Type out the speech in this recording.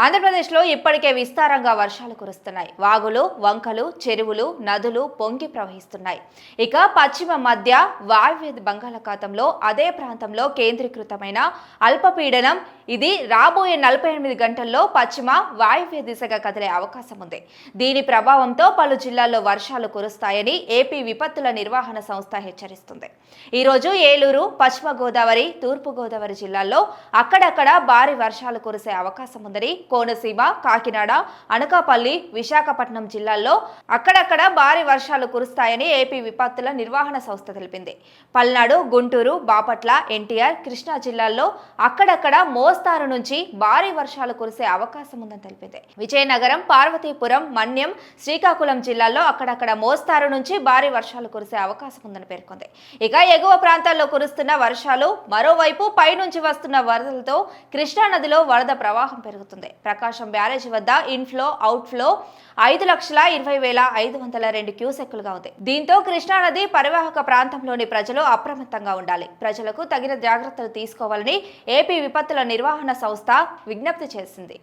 ఆంధ్రప్రదేశ్లో ఇప్పటికే విస్తారంగా వర్షాలు కురుస్తున్నాయి. వాగులు వంకలు చెరువులు నదులు పొంగి ప్రవహిస్తున్నాయి. ఇక పశ్చిమ మధ్య వాయువ్య బంగాళాఖాతంలో అదే ప్రాంతంలో కేంద్రీకృతమైన అల్పపీడనం. ఇది రాబోయే నలభై ఎనిమిది గంటల్లో పశ్చిమ వాయువ్య దిశగా కదిలే అవకాశం ఉంది. దీని ప్రభావంతో పలు జిల్లాల్లో వర్షాలు కురుస్తాయని ఏపీ విపత్తుల నిర్వహణ సంస్థ హెచ్చరిస్తుంది. ఈరోజు ఏలూరు పశ్చిమ గోదావరి తూర్పు గోదావరి జిల్లాల్లో అక్కడక్కడ భారీ వర్షాలు కురిసే అవకాశం ఉందని కోనసీమ కాకినాడ అనకాపల్లి విశాఖపట్నం జిల్లాల్లో అక్కడక్కడ భారీ వర్షాలు కురుస్తాయని ఏపీ విపత్తుల నిర్వహణ సంస్థ తెలిపింది. పల్నాడు గుంటూరు బాపట్ల ఎన్టీఆర్ కృష్ణా జిల్లాల్లో అక్కడక్కడ మోస్తారు నుంచి భారీ వర్షాలు కురిసే అవకాశం ఉందని తెలిపింది. విజయనగరం పార్వతీపురం మన్యం శ్రీకాకుళం జిల్లాల్లో అక్కడక్కడ మోస్తారు నుంచి భారీ వర్షాలు కురిసే అవకాశం ఉందని పేర్కొంది. ఇక ఎగువ ప్రాంతాల్లో కురుస్తున్న వర్షాలు మరోవైపు పైనుంచి వస్తున్న వరదలతో కృష్ణా నదిలో వరద ప్రవాహం పెరుగుతుంది. ప్రకాశం బ్యారేజ్ వద్ద ఇన్ఫ్లో అవుట్ఫ్లో ఐదు లక్షల ఇరవై వేల ఐదు వందల రెండు క్యూసెక్కులుగా ఉంది దీంతో కృష్ణా నది పరివాహక ప్రాంతంలోని ప్రజలు అప్రమత్తంగా ఉండాలి. ప్రజలకు తగిన జాగ్రత్తలు తీసుకోవాలని ఏపీ విపత్తుల నిర్వహణ సంస్థ విజ్ఞప్తి చేసింది.